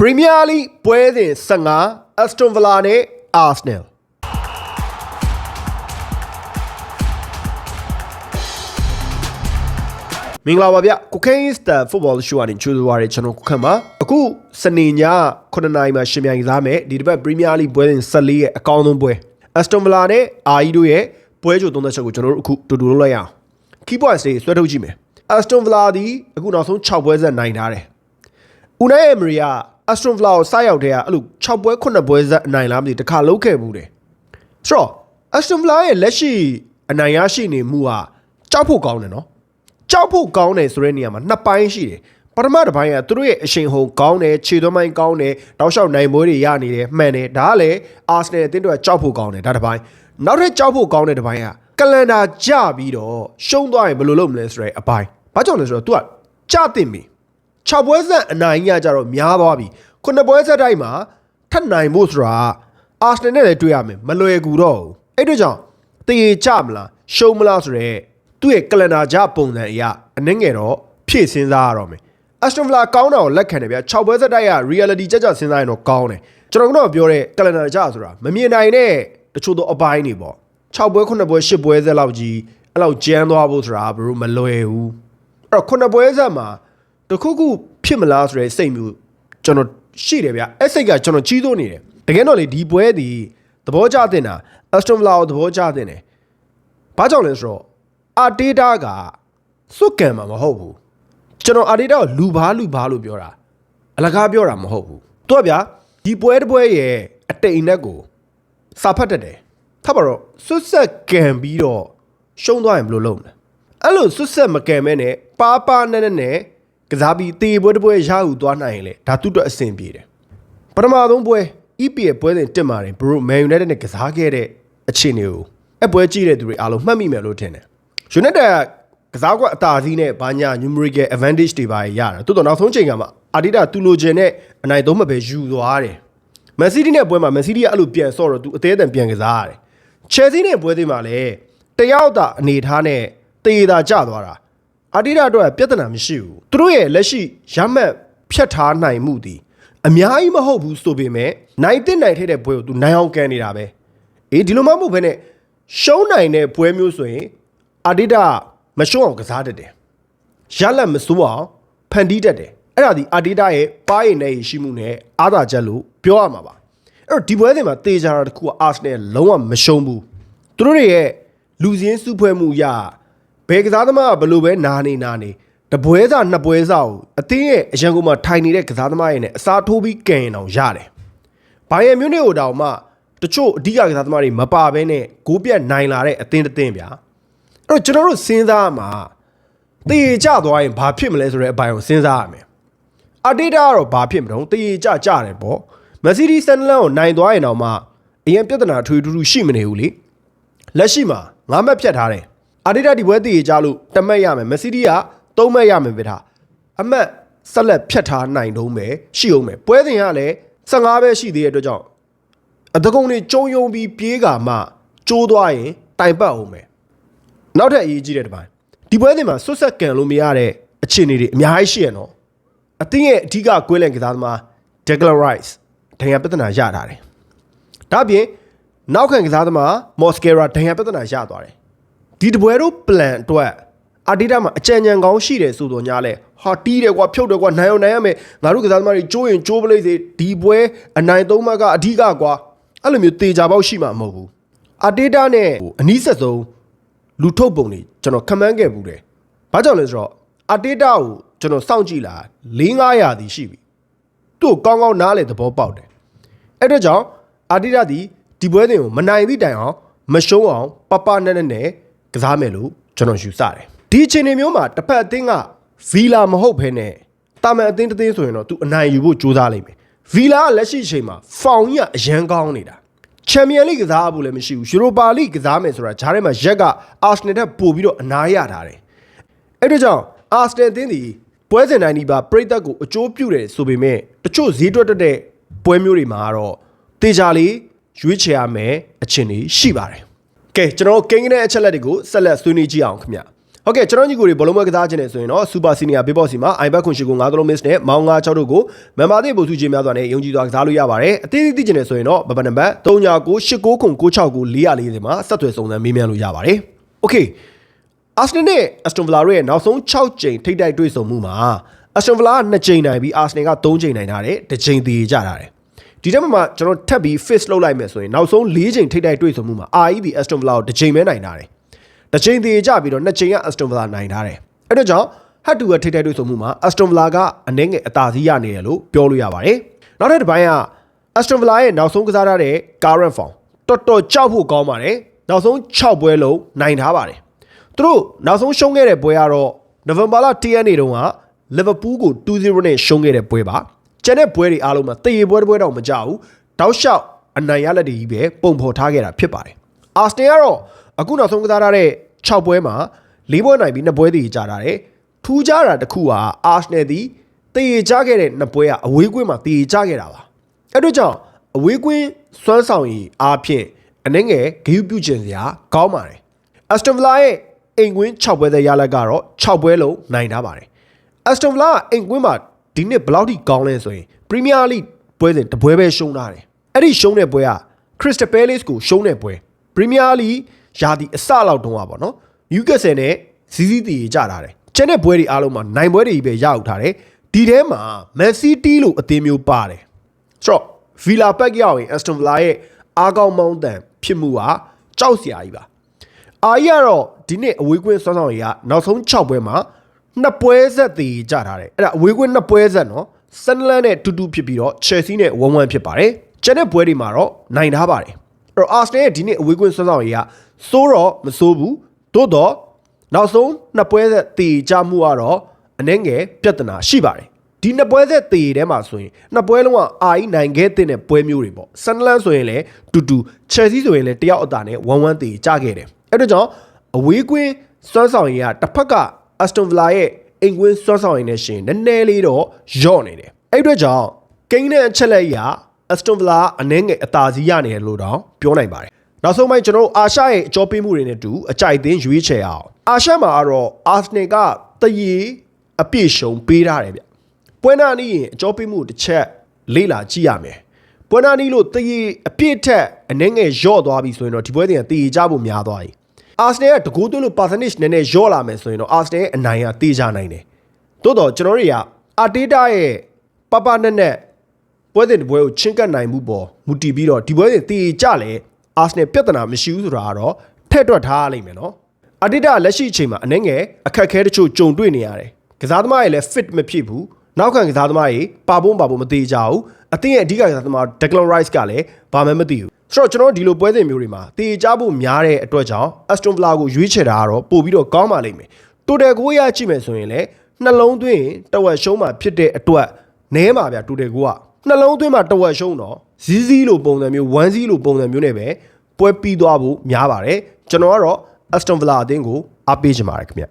ပရီးမီးယားလိပွဲစဉ်15 Aston Villa နဲ့ Arsenal မင်္ဂလာပါဗျကိုကိန်းစတာဖုတ်ဘောရှိုးအနေချူသွားတဲ့ကျွန်တော်ကိုခန့်ပါအခုစနေည9နာရီမှာရှင်မြိုင်ကစားမယ်ဒီတစ်ပတ်ပရီးမီးယားလိပွဲစဉ်14ရဲ့အကောင်းဆုံးပွဲ Aston Villa နဲ့ RE တို့ရဲ့ပွဲကြိုသုံးသက်ချက်ကိုကျွန်တော်တို့အခုတူတူလုပ်လိုက်ရအောင် key points တွေဆွဲထုတ်ကြည့်မယ် Aston Villa ဒီအခုနောက်ဆုံး6ပွဲဆက်နိုင်ထားတယ် Unai Emery က Aston Villa ကိုစရောက်တဲ့ကအဲ့လို6ပွဲ9ပွဲဆက်အနိုင်လားမသိဘူးတစ်ခါလုံးခဲ့ဘူးတယ်ဆိုတော့ Aston Villa ရဲ့လက်ရှိအနိုင်ရရှိနေမှုကကြောက်ဖို့ကောင်းတယ်နော်ကြောက်ဖို့ကောင်းတယ်ဆိုတဲ့နေရာမှာနှစ်ပိုင်းရှိတယ်ပထမတစ်ပိုင်းကသူတို့ရဲ့အရှင်ဟုန်ကောင်းတယ်ခြေသွမ်းပိုင်းကောင်းတယ်တောက်လျှောက်နိုင်ပွဲတွေရနေတယ်မှန်တယ်ဒါကလည်း Arsenal အသင်းတို့ကကြောက်ဖို့ကောင်းတယ်ဒါတစ်ပိုင်းနောက်ထပ်ကြောက်ဖို့ကောင်းတဲ့တစ်ပိုင်းကကလန်ဒါကြပြီးတော့ရှုံးသွားရင်ဘယ်လိုလုပ်မလဲဆိုတဲ့အပိုင်းဘာကြောင့်လဲဆိုတော့ तू ကကြတင်ပြီ 6ပွဲဆက်အနိုင်ရကြတော့များသွားပြီ9ပွဲဆက်တိုင်းမှာထပ်နိုင်ဖို့ဆိုတာအာဆနယ်နဲ့လည်းတွေ့ရမယ်မလွယ်ကူတော့ဘူးအဲ့တို့ကြောင့်တည်ကြမလားရှုံးမလားဆိုတော့သူ့ရဲ့ကလန်ဒါကြပုံစံအရအနှင်းငယ်တော့ဖြည့်စင်းစားရတော့မယ်အက်စတန်ဗလာကောင်းတာကိုလက်ခံတယ်ဗျ6ပွဲဆက်တိုင်းက reality ကြကြစဉ်းစားရင်တော့ကောင်းတယ်ကျွန်တော်ကတော့ပြောတဲ့ကလန်ဒါကြဆိုတာမမြင်နိုင်တဲ့တချို့သောအပိုင်းတွေပေါ့6ပွဲ9ပွဲ10ပွဲဆက်လောက်ကြီးအဲ့လောက်ကျန်းသွားဖို့ဆိုတာဘယ်လိုမလွယ်ဘူးအဲ့တော့9ပွဲဆက်မှာ တခုခုဖြစ်မလားဆိုတဲ့စိတ်မျိုးကျွန်တော်ရှိတယ်ဗျအဲ့စိတ်ကကျွန်တော်ကြီးစိုးနေတယ်တကယ်တော့လေဒီပွဲဒီသဘောကျတင်တာ Aston Villa ကိုသဘောကျတင်တယ်ဘာကြောင့်လဲဆိုတော့အာတေတာကစွတ်ကံမှာမဟုတ်ဘူးကျွန်တော်အာတေတာကိုလူဘာလူဘာလို့ပြောတာအလကားပြောတာမဟုတ်ဘူးသူကဗျာဒီပွဲတစ်ပွဲရဲ့အတိတ်နဲ့ကိုစာဖတ်တတ်တယ်ထပ်ပါတော့စွတ်ဆက်ကံပြီးတော့ရှုံးသွားရင်ဘယ်လိုလုပ်မလဲအဲ့လိုစွတ်ဆက်မကံမဲနဲ့ပါပါနဲ့နဲ့နဲ့ ကစားပြီးတေပွဲတစ်ပွဲရယူသွားနိုင်ရင်လေဒါသူ့အတွက်အဆင်ပြေတယ်ပထမဆုံးပွဲ EPL ပွဲစဉ်တက်มาတယ်ဘရို Man United နဲ့ကစားခဲ့တဲ့အခြေအနေကိုအပွဲကြည့်တဲ့သူတွေအားလုံးမှတ်မိမယ်လို့ထင်တယ် United ကကစားကွက်အသာစီးနဲ့ဘာညာ numerical advantage တွေပါရတာတိုးတော့နောက်ဆုံးချိန်ကမှ Adidas သူလိုချင်တဲ့အနိုင်သုံးမပဲယူသွားတယ် Man City နဲ့ပွဲမှာ Man City ကအဲ့လိုပြန်ဆော့တော့သူအသေးအတန်ပြန်ကစားရတယ် Chelsea နဲ့ပွဲသေးမှာလည်းတယောက်တာအနေထားနဲ့တေးတာကျသွားတာ အာဒီဒါအတွက်ပြဿနာမရှိဘူးသူတို့ရဲ့လက်ရှိရမှတ်ဖြတ်ထားနိုင်မှုသည်အများကြီးမဟုတ်ဘူးဆိုပေမဲ့နိုင်တဲ့နိုင်ထဲတဲ့ပွဲကိုသူနိုင်အောင်ကန်နေတာပဲအေးဒီလိုမှမဟုတ်ဘဲနဲ့ရှုံးနိုင်တဲ့ပွဲမျိုးဆိုရင်အာဒီဒါမရှုံးအောင်ကစားတတ်တယ်ရလက်မစိုးအောင်ဖန်တီးတတ်တယ်အဲ့ဒါဒီအာဒီဒါရဲ့ပါးရင်နဲ့ရှိမှုနဲ့အားသာချက်လို့ပြောရမှာပါအဲ့တော့ဒီပွဲစဉ်မှာတေချာတာတစ်ခုကအာဆနယ်လုံးဝမရှုံးဘူးသူတို့တွေရဲ့လူစင်းစုဖွဲ့မှုရ ဘယ်ကစားသမားကဘယ်လိုပဲနာနေနာနေတပွဲစားနှစ်ပွဲစားကိုအသင်းရဲ့အရန်ကုန်မှာထိုင်နေတဲ့ကစားသမားရဲ့နဲ့အစားထိုးပြီးကင်အောင်ရတယ်။ဘိုင်ယန်မြူးနစ်ကိုတောင်မှတချို့အဓိကကစားသမားတွေမပါဘဲနဲ့ဂိုးပြတ်နိုင်လာတဲ့အသင်းတစ်သင်းဗျာ။အဲ့တော့ကျွန်တော်တို့စဉ်းစားမှာတေကြသွားရင်ဘာဖြစ်မလဲဆိုတဲ့အပိုင်းကိုစဉ်းစားရမယ်။အတေတာကတော့ဘာဖြစ်မလို့တေကြကြတယ်ပေါ့။မက်ဆီဒီဆန်လန်ကိုနိုင်သွားရင်တော့မှအရင်ပြဿနာထွေထူးထူးရှိမနေဘူးလေ။လက်ရှိမှာငါးမှတ်ဖြတ်ထားတယ် အာဒီတာဒီပွဲတည်ကြလို့တမက်ရမယ်မက်ဆီဒီကသုံးမှတ်ရမယ်ပြထားအမှတ်ဆက်လက်ဖြတ်ထားနိုင်တော့မယ်ရှိအောင်မယ်ပွဲစဉ်ကလည်း15ပဲရှိသေးတဲ့အတွက်ကြောင့်အတကုံတွေကျုံယုံပြီးပြေးကာမှကျိုးသွားရင်တိုင်ပတ်အောင်မယ်နောက်ထပ်အရေးကြီးတဲ့တစ်ပိုင်းဒီပွဲစဉ်မှာဆွတ်ဆက်ကန်လို့မရတဲ့အခြေအနေတွေအများကြီးရှိရနော်အသင်းရဲ့အဓိကကွင်းလန်ကစားသမား Declan Rice ဒဏ်ရာပြဿနာရထားတယ်ဒါ့အပြင်နောက်ခံကစားသမားမော်စကရာဒဏ်ရာပြဿနာရသွားတယ် ဒီတပွဲတို့ plan အတွက်အာဒီတာမှာအကြံဉာဏ်ကောင်းရှိတယ်ဆိုတော့ညာလဲဟာတီးတယ်ကွာဖြုတ်တယ်ကွာနိုင်အောင်နိုင်ရမယ်ငါတို့ကစားသမားတွေကျိုးရင်ကျိုးပလိစေဒီပွဲအနိုင်သုံးမှတ်ကအဓိကကွာအဲ့လိုမျိုးတေချာပေါက်ရှိမှာမဟုတ်ဘူးအာဒီတာနဲ့ဟိုအနီးဆက်ဆုံးလူထုတ်ပုံတွေကျွန်တော်ခမန်းခဲ့ဘူးတယ်ဘာကြောင့်လဲဆိုတော့အာဒီတာကိုကျွန်တော်စောင့်ကြည့်လာ၄900တီရှိပြီသူ့ကိုကောင်းကောင်းနားလေသဘောပေါက်တယ်အဲ့တော့ကြောင့်အာဒီဒါဒီဒီပွဲစဉ်ကိုမနိုင်သည့်တိုင်အောင်မရှုံးအောင်ပပနဲ့နဲ့နဲ့ ကစားမယ်လို့ကျွန်တော်ယူဆတယ်ဒီအချိန်တွေမျိုးမှာတစ်ဖက်အသင်းကဗီလာမဟုတ်ဘဲနဲ့တာမန်အသင်းတစ်သင်းဆိုရင်တော့သူအနိုင်ယူဖို့ကြိုးစားလိမ့်မယ်ဗီလာကလက်ရှိအချိန်မှာဖောင်ကြီးကအရန်ကောင်းနေတာချန်ပီယံလိကစားဖို့လည်းမရှိဘူးယူရိုပါလိကစားမယ်ဆိုတာဂျားထဲမှာရက်ကအာဆနယ်ထက်ပိုပြီးတော့အနားရထားတယ်အဲ့ဒါကြောင့်အာစနယ်အသင်းဒီပွဲစဉ်တိုင်းဒီပါပြိသက်ကိုအကျိုးပြုတယ်ဆိုပေမဲ့တချို့ဈေးတွက်တက်တဲ့ပွဲမျိုးတွေမှာကတော့တေချာလေးရွေးချယ်ရမယ်အချင်းတွေရှိပါတယ်။ ကဲကျွန်တော်တို့ကိန်းတဲ့အချက်လက်တွေကိုဆက်လက်ဆွေးနွေးကြည့်အောင်ခင်ဗျဟုတ်ကဲ့ကျွန်တော်ညီကိုတွေဘလုံးမွဲကစားခြင်းနဲ့ဆိုရင်တော့ Super Senior Big Boss မှာ iBet ခွန်ရှိကို9ကလုံး miss နဲ့မောင်96တို့ကိုမန်ပါတဲ့ဗိုလ်စုကြီးများစွာနဲ့ယုံကြည်စွာကစားလို့ရပါတယ်။အသေးသေးသိခြင်းနဲ့ဆိုရင်တော့ဘဘနံပါတ်3998969440မှာဆက်သွယ်ဆောင်သမ်းမေးမြန်းလို့ရပါတယ်။ Okay အာစနယ်နဲ့အက်စတွန်ဗလာရဲ့နောက်ဆုံး6ကြိမ်ထိတိုက်တွေ့ဆုံမှုမှာအက်စတွန်ဗလာက2ကြိမ်နိုင်ပြီးအာစနယ်က3ကြိမ်နိုင်တာတဲ့တစ်ကြိမ်သေးကြတာတဲ့ ဒီတက်မှာကျွန်တော်ထပ်ပြီး fix လုပ်လိုက်မယ်ဆိုရင်နောက်ဆုံး4ကြိမ်ထိပ်တိုက်တွေ့ဆုံမှုမှာ RED အက်စတွန်ဗလာကိုတစ်ကြိမ်ပဲနိုင်ထားတယ်တစ်ကြိမ်တည်ကြပြီးတော့2ကြိမ်ကအက်စတွန်ဗလာနိုင်ထားတယ်အဲ့တော့ကြောင့်ဟတ်တူရဲ့ထိပ်တိုက်တွေ့ဆုံမှုမှာအက်စတွန်ဗလာကအနည်းငယ်အသာစီးရနေတယ်လို့ပြောလို့ရပါတယ်နောက်ထပ်တစ်ပိုင်းကအက်စတွန်ဗလာရဲ့နောက်ဆုံးကစားထားတဲ့ current form တော်တော်ကြောက်ဖို့ကောင်းပါတယ်နောက်ဆုံး6ပွဲလုံးနိုင်ထားပါတယ်သူတို့နောက်ဆုံးရှုံးခဲ့တဲ့ပွဲကတော့နိုဝင်ဘာလ10ရက်နေ့တုန်းကလီဗာပူးကို2-0နဲ့ရှုံးခဲ့တဲ့ပွဲပါ ကျန်တဲ့ပွဲတွေအားလုံးမှာတရေပွဲတစ်ပွဲတော့မကြောက်ဘူးတောက်လျှောက်အနိုင်ရလက်တွေကြီးပဲပုံဖော်ထားခဲ့တာဖြစ်ပါတယ်အာစနယ်ကတော့အခုနောက်ဆုံးကစားထားတဲ့6ပွဲမှာ၄ပွဲနိုင်ပြီး2ပွဲတည်ကြတာတယ်ထူးခြားတာတစ်ခုကအာစနယ်သည်တည်ကြခဲ့တဲ့2ပွဲကအဝေးကွင်းမှာတည်ကြခဲ့တာပါအဲ့တို့ကြောင့်အဝေးကွင်းစွမ်းဆောင်ရည်အားဖြင့်အနှဲငယ်ဂရုပြုခြင်းစရာကောင်းပါတယ်အက်စတန်ဗလာရဲ့အိမ်ကွင်း6ပွဲသက်ရလက်ကတော့6ပွဲလုံးနိုင်ထားပါတယ်အက်စတန်ဗလာကအိမ်ကွင်းမှာ ဒီနှစ်ဘယ်လောက်ထိကောင်းလဲဆိုရင်ပရီးမီးယားလိပွဲစဉ်တစ်ပွဲပဲရှုံးထားတယ်အဲ့ဒီရှုံးတဲ့ပွဲကခရစ္စတယ်ပဲလေစ်ကိုရှုံးတဲ့ပွဲပရီးမီးယားလိယာဒီအစလောက်တုန်းကပေါ့နော်နျူကက်ဆယ်နဲ့ဇီးဇီးတီကြထားတယ်ကျန်တဲ့ပွဲတွေအားလုံးမှာနိုင်ပွဲတွေကြီးပဲရအောင်ထားတယ်ဒီထဲမှာမန်စီးတီးလို့အသင်းမျိုးပါတယ်ဆိုတော့ဗီလာပက်ရောက်ရင်အက်စတွန်ဗလာရဲ့အားကောင်းမောင်းတန်ဖြစ်မှုကကြောက်စရာကြီးပါအာကြီးကတော့ဒီနှစ်အဝေးကွင်းဆွမ်းဆောင်ရည်ကနောက်ဆုံး6ပွဲမှာ နှစ်ပွဲဆက်တည်ကြထားတယ်အဲ့ဒါအဝေးကွင်းနှစ်ပွဲဆက်နော်ဆန်လန်နဲ့တူတူဖြစ်ပြီးတော့ချယ်ဆီနဲ့ဝမ်ဝမ်ဖြစ်ပါတယ်ကျန်တဲ့ပွဲတွေမှာတော့နိုင်ထားပါတယ်အဲ့တော့အာစနယ်ရဲ့ဒီနှစ်အဝေးကွင်းဆွမ်းဆောင်ရည်ကစိုးတော့မစိုးဘူးသို့တော့နောက်ဆုံးနှစ်ပွဲဆက်တည်ကြမှုကတော့အနှဲငယ်ပြဿနာရှိပါတယ်ဒီနှစ်ပွဲဆက်တည်ထဲမှာဆိုရင်နှစ်ပွဲလုံးကအာအီနိုင်ခဲ့တဲ့ပွဲမျိုးတွေပေါ့ဆန်လန်ဆိုရင်လည်းတူတူချယ်ဆီဆိုရင်လည်းတယောက်အတာနဲ့ဝမ်ဝမ်တည်ကြခဲ့တယ်အဲ့တော့ကြောင့်အဝေးကွင်းစွမ်းဆောင်ရည်ကတစ်ဖက်က အက်စတွန်ဗလာရဲ့အိမ်ကွင်းစွမ်းဆောင်ရည်နဲ့ရှင်နည်းနည်းလေးတော့ယော့နေတယ်အဲ့အတွက်ကြောင့်ကိန်းတဲ့အချက်လက်အရအက်စတွန်ဗလာအနှဲငယ်အသာစီးရနေတယ်လို့တော့ပြောနိုင်ပါတယ်နောက်ဆုံးပိုင်းကျွန်တော်တို့အာရှရဲ့အကြောပေးမှုတွေနဲ့တူအကြိုက်သင်းရွေးချယ်အောင်အာရှမှာကတော့အာစနယ်ကတရေအပြည့်ရှုံပေးထားတယ်ဗျပွဲနာနီးရင်အကြောပေးမှုတစ်ချက်လေးလာကြည့်ရမယ်ပွဲနာနီးလို့တရေအပြည့်ထက်အနှဲငယ်ယော့သွားပြီဆိုရင်တော့ဒီပွဲတင်ကတရေကြဖို့များသွားပြီ အာစနယ်ကတကူးသွင်းလို့ percentage နည်းနည်းယော့လာမယ်ဆိုရင်တော့အာစနယ်ရဲ့အနိုင်ကတေးကြနိုင်တယ်တိုးတော့ကျွန်တော်တို့တွေကအာတေးတာရဲ့ပပနဲ့နဲ့ပွဲစဉ်တစ်ပွဲကိုချင်းကပ်နိုင်မှုပေါ်မူတည်ပြီးတော့ဒီပွဲစဉ်တည်ကြလဲအာဆနယ်ပြဿနာမရှိဘူးဆိုတာကတော့ထည့်တွက်ထားရလိမ့်မယ်နော်အာတီတာလက်ရှိအချိန်မှာအနှဲငယ်အခက်အခဲတချို့ကြုံတွေ့နေရတယ်ကစားသမားတွေလည်း fit မဖြစ်ဘူးနောက်ခံကစားသမားတွေပါပုံးပါပုံးမသေးကြဘူးအသင်းရဲ့အဓိကကစားသမား Declan Rice ကလည်းဘာမှမသိဘူး ဆိုတော့ကျွန်တော်ဒီလိုပွဲစဉ်မျိုးတွေမှာတည်ကြဖို့များတဲ့အတွက်ကြောင့် Aston Villa ကိုရွေးချယ်တာကတော့ပို့ပြီးတော့ကောင်းပါလိမ့်မယ်တိုတယ်ကိုရကြည့်မယ်ဆိုရင်လည်းနှလုံးသွင်းတဝက်ရှုံးမှဖြစ်တဲ့အတွက်နဲမှာဗျတိုတယ်ကိုကနှလုံးသွင်းမှတဝက်ရှုံးတော့ဇီးဇီးလိုပုံစံမျိုးဝမ်းဇီးလိုပုံစံမျိုးနဲ့ပဲပွဲပြီးသွားဖို့များပါတယ်ကျွန်တော်ကတော့ Aston Villa အသင်းကိုအားပေးချင်ပါတယ်ခင်ဗျ